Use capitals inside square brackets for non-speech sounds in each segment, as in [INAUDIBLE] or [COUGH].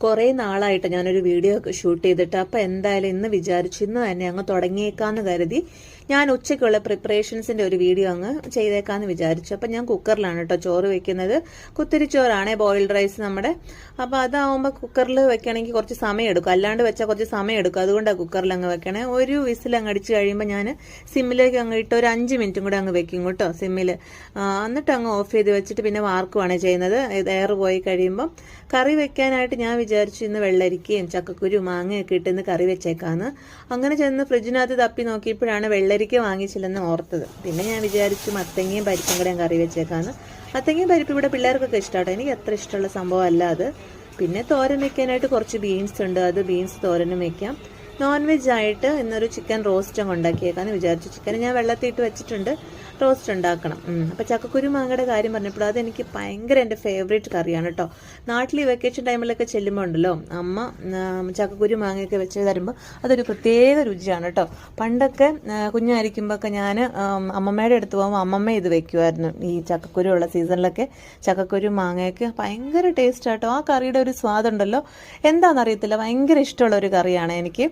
കുറേ നാളായിട്ട് ഞാനൊരു വീഡിയോ ഷൂട്ട് ചെയ്തിട്ട് അപ്പോൾ എന്തായാലും ഇന്ന് വിചാരിച്ചു ഇന്ന് തന്നെ അങ്ങ് തുടങ്ങിയേക്കാന്ന് കരുതി ഞാൻ ഉച്ചയ്ക്കുള്ള പ്രിപ്പറേഷൻസിന്റെ ഒരു വീഡിയോ അങ്ങ് ചെയ്തേക്കാന്ന് വിചാരിച്ചു. അപ്പം ഞാൻ കുക്കറിലാണ് കേട്ടോ ചോറ് വെക്കുന്നത്. കുത്തിരിച്ചോറാണേ ബോയിൽഡ് റൈസ് നമ്മുടെ. അപ്പോൾ അതാവുമ്പോൾ കുക്കറിൽ വെക്കണമെങ്കിൽ കുറച്ച് സമയം എടുക്കും. അല്ലാണ്ട് വെച്ചാൽ കുറച്ച് സമയം എടുക്കും. അതുകൊണ്ടാണ് കുക്കറിൽ അങ്ങ് വെക്കണേ. ഒരു വിസിൽ അങ്ങ് അടിച്ച് കഴിയുമ്പോൾ ഞാൻ സിമ്മിലേക്ക് അങ്ങ് ഇട്ട് ഒരു അഞ്ച് മിനിറ്റും കൂടെ അങ്ങ് വെക്കും കേട്ടോ സിമ്മിൽ എന്നിട്ട് അങ്ങ് ഓഫ് ചെയ്ത് വെച്ചിട്ട് പിന്നെ വാർക്കുവാണ് ചെയ്യുന്നത്. എയർ പോയി കഴിയുമ്പോൾ കറി വെക്കാനായിട്ട് ഞാൻ വിചാരിച്ചു ഇന്ന് വെള്ളരിക്കയും ചക്കക്കുരു മാങ്ങയൊക്കെ ഇട്ട് ഇന്ന് കറി വെച്ചേക്കാന്ന്. അങ്ങനെ ചെന്ന് ഫ്രിഡ്ജിനകത്ത് തപ്പി നോക്കിയപ്പോഴാണ് വെള്ളരിക്ക വാങ്ങിച്ചില്ലെന്ന് ഓർത്തത്. പിന്നെ ഞാൻ വിചാരിച്ചു മത്തങ്ങയും പരിപ്പും കൂടെ കറി വെച്ചേക്കാന്ന്. മത്തങ്ങയും പരിപ്പ് ഇവിടെ പിള്ളേർക്കൊക്കെ ഇഷ്ടമാട്ടോ എനിക്ക് അത്ര ഇഷ്ടമുള്ള സംഭവം അല്ല അത്. പിന്നെ തോരൻ വെക്കാനായിട്ട് കുറച്ച് ബീൻസ് ഉണ്ട്. അത് ബീൻസ് തോരനും വെക്കാം. നോൺ വെജ് ആയിട്ട് ഇന്നൊരു ചിക്കൻ റോസ്റ്റ് അങ്ങ് ഉണ്ടാക്കിയേക്കാന്ന് വിചാരിച്ചു. ചിക്കൻ ഞാൻ വെള്ളത്തിയിട്ട് വെച്ചിട്ടുണ്ട്. റോസ്റ്റ് ഉണ്ടാക്കണം. അപ്പോൾ ചക്കക്കുരു മാങ്ങയുടെ കാര്യം പറഞ്ഞപ്പോൾ അതെനിക്ക് ഭയങ്കര എന്റെ ഫേവറേറ്റ് കറിയാണ് കേട്ടോ. നാട്ടിൽ വെക്കേഷൻ ടൈമിലൊക്കെ ചെല്ലുമ്പോൾ ഉണ്ടല്ലോ അമ്മ ചക്കക്കുരു മാങ്ങയൊക്കെ വെച്ച് തരുമ്പോൾ അതൊരു പ്രത്യേക രുചിയാണ് കേട്ടോ. പണ്ടൊക്കെ കുഞ്ഞായിരിക്കുമ്പോഴൊക്കെ ഞാൻ അമ്മമ്മയുടെ അടുത്ത് പോകുമ്പോൾ അമ്മമ്മ ഇത് വെക്കുമായിരുന്നു ഈ ചക്കക്കുരു ഉള്ള സീസണിലൊക്കെ ചക്കക്കുരു മാങ്ങയൊക്കെ ഭയങ്കര ടേസ്റ്റ് ആട്ടോ ആ കറിയുടെ ഒരു സ്വാദുണ്ടല്ലോ. എന്താണെന്നറിയത്തില്ല ഭയങ്കര ഇഷ്ടമുള്ള ഒരു കറിയാണ് എനിക്ക്.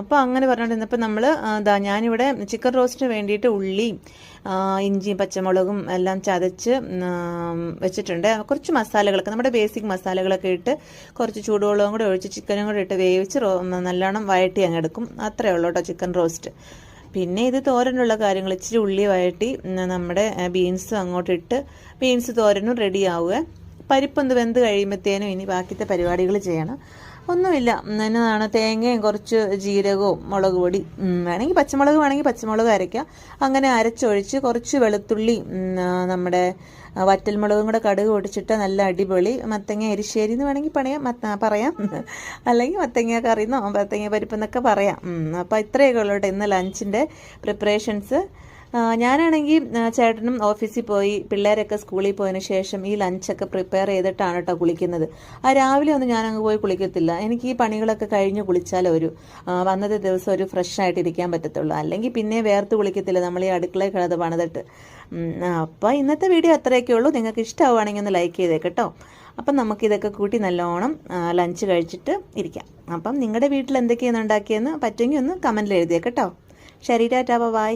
അപ്പോൾ അങ്ങനെ പറഞ്ഞുകൊണ്ടിരുന്നപ്പോൾ നമ്മൾ എന്താ ഞാനിവിടെ ചിക്കൻ റോസ്റ്റിന് വേണ്ടിയിട്ട് ഉള്ളിയും ഇഞ്ചിയും പച്ചമുളകും എല്ലാം ചതച്ച് വെച്ചിട്ടുണ്ട്. കുറച്ച് മസാലകളൊക്കെ നമ്മുടെ ബേസിക് മസാലകളൊക്കെ ഇട്ട് കുറച്ച് ചൂടുവെള്ളവും കൂടെ ഒഴിച്ച് ചിക്കനും കൂടെ ഇട്ട് വേവിച്ച് നല്ലോണം വഴട്ടി അങ്ങ് എടുക്കും. അത്രേ ഉള്ളൂ കേട്ടോ ചിക്കൻ റോസ്റ്റ് പിന്നെ ഇത് തോരനുള്ള കാര്യങ്ങൾ ഇച്ചിരി ഉള്ളി വഴട്ടി നമ്മുടെ ബീൻസും അങ്ങോട്ടിട്ട് ബീൻസ് തോരനും റെഡി ആവുക പരിപ്പൊന്ന് വെന്ത് കഴിയുമ്പോഴത്തേനും ഇനി ബാക്കിത്തെ പരിപാടികൾ ചെയ്യണം. ഒന്നുമില്ല. എന്നതാണ് തേങ്ങയും കുറച്ച് ജീരകവും മുളക് പൊടി വേണമെങ്കിൽ പച്ചമുളക് വേണമെങ്കിൽ പച്ചമുളക് അരയ്ക്കാം അങ്ങനെ അരച്ചൊഴിച്ച് കുറച്ച് വെളുത്തുള്ളി നമ്മുടെ വറ്റൽമുളകും കൂടെ കടുക് പൊടിച്ചിട്ട് നല്ല അടിപൊളി മത്തങ്ങ എരിശ്ശേരി എന്ന് വേണമെങ്കിൽ പണിയാം പറയാം. [LAUGHS] അല്ലെങ്കിൽ മത്തങ്ങ കറി എന്നോ മത്തങ്ങ പരിപ്പെന്നൊക്കെ പറയാം. അപ്പോൾ ഇത്രയൊക്കെ ഉള്ളൂ ഇന്ന് ലഞ്ചിന്റെ പ്രിപ്പറേഷൻസ് ഞാനാണെങ്കിൽ ചേട്ടനും ഓഫീസിൽ പോയി പിള്ളേരൊക്കെ സ്കൂളിൽ പോയതിന് ശേഷം ഈ ലഞ്ചൊക്കെ പ്രിപ്പയർ ചെയ്തിട്ടാണ് കേട്ടോ കുളിക്കുന്നത്. ആ രാവിലെ ഒന്നും ഞാൻ അങ്ങ് പോയി കുളിക്കത്തില്ല. എനിക്ക് ഈ പണികളൊക്കെ കഴിഞ്ഞ് കുളിച്ചാലേ ഒരു വന്നതേ വന്നത്തെ ദിവസം ഒരു ഫ്രഷ് ആയിട്ട് ഇരിക്കാൻ പറ്റത്തുള്ളൂ. അല്ലെങ്കിൽ പിന്നെ വേർത്ത് കുളിക്കത്തില്ല. നമ്മൾ ഈ അടുക്കളയിൽ കിടന്ന് പണിതിട്ട്. അപ്പോൾ ഇന്നത്തെ വീഡിയോ അത്രയൊക്കെ ഉള്ളൂ. നിങ്ങൾക്ക് ഇഷ്ടമാവുകയാണെങ്കിൽ ഒന്ന് ലൈക്ക് ചെയ്തേ കേട്ടോ. അപ്പം നമുക്കിതൊക്കെ കൂട്ടി നല്ലോണം ലഞ്ച് കഴിച്ചിട്ട് ഇരിക്കാം. അപ്പം നിങ്ങളുടെ വീട്ടിൽ എന്തൊക്കെയാണ് ഉണ്ടാക്കിയെന്ന് പറ്റുമെങ്കിൽ ഒന്ന് കമന്റിൽ എഴുതിയേ കേട്ടോ. ശരി ടാറ്റാ. ബൈ.